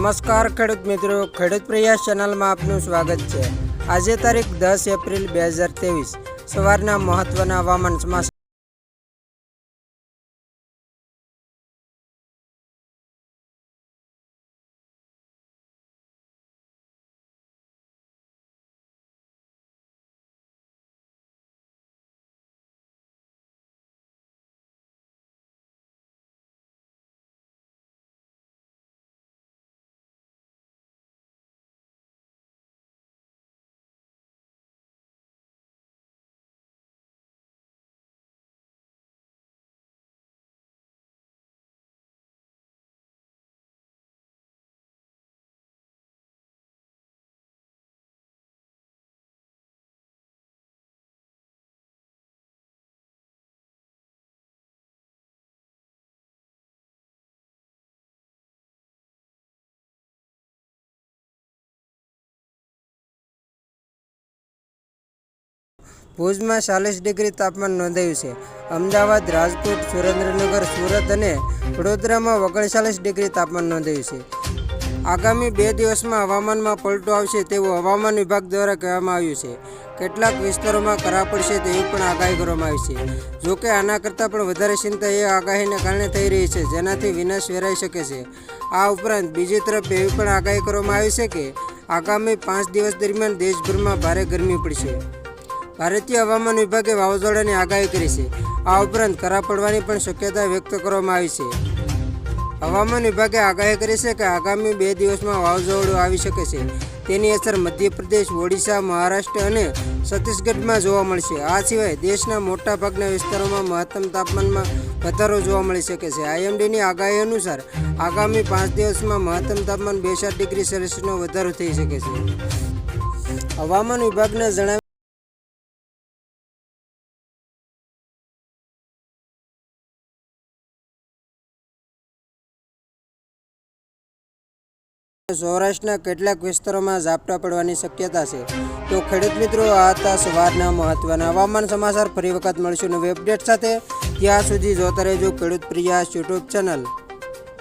નમસ્કાર ખેડૂત મિત્રો. ખેડૂત પ્રયાસ ચેનલમાં આપનું સ્વાગત છે. આજે તારીખ દસ એપ્રિલ બે હજાર ત્રેવીસ. સવારના મહત્વના હવામાન ભુજમાં ચાલીસ ડિગ્રી તાપમાન નોંધાયું છે. અમદાવાદ, રાજકોટ, સુરેન્દ્રનગર, સુરત અને વડોદરામાં ઓગણચાલીસ ડિગ્રી તાપમાન નોંધાયું છે. આગામી બે દિવસમાં હવામાનમાં પલટો આવશે તેવું હવામાન વિભાગ દ્વારા કહેવામાં આવ્યું છે. કેટલાક વિસ્તારોમાં કરા પડશે તેવી પણ આગાહી કરવામાં આવી છે. જોકે આના કરતાં પણ વધારે ચિંતા એ આગાહીને કારણે થઈ રહી છે, જેનાથી વિનાશ વેરાઈ શકે છે. આ ઉપરાંત બીજી તરફ એવી પણ આગાહી કરવામાં આવી છે કે આગામી પાંચ દિવસ દરમિયાન દેશભરમાં ભારે ગરમી પડશે. ભારતીય હવામાન વિભાગે વાવાઝોડાની આગાહી કરી છે. આ ઉપરાંત કરા પડવાની પણ શક્યતા વ્યક્ત કરવામાં આવી છે. હવામાન વિભાગે આગાહી કરી છે કે આગામી બે દિવસમાં વાવાઝોડું આવી શકે છે. તેની અસર મધ્યપ્રદેશ, ઓડિશા, મહારાષ્ટ્ર અને છત્તીસગઢમાં જોવા મળશે. આ સિવાય દેશના મોટા ભાગના વિસ્તારોમાં મહત્તમ તાપમાનમાં વધારો જોવા મળી શકે છે. આઈએમડીની આગાહી અનુસાર આગામી પાંચ દિવસમાં મહત્તમ તાપમાન બે ચાર ડિગ્રી સેલ્સિયસનો વધારો થઈ શકે છે. હવામાન વિભાગના જણાવ્યા સૌરાષ્ટ્રના કેટલાક વિસ્તારોમાં ઝાપટા પડવાની શક્યતા છે. તો ખેડૂત મિત્રો, આ હતા સવારના મહત્વના હવામાન સમાચાર. ફરી વખત મળશું નવી અપડેટ સાથે. ત્યાં સુધી જોતા રહેજો ખેડૂત પ્રિયાસ યુટ્યુબ ચેનલ.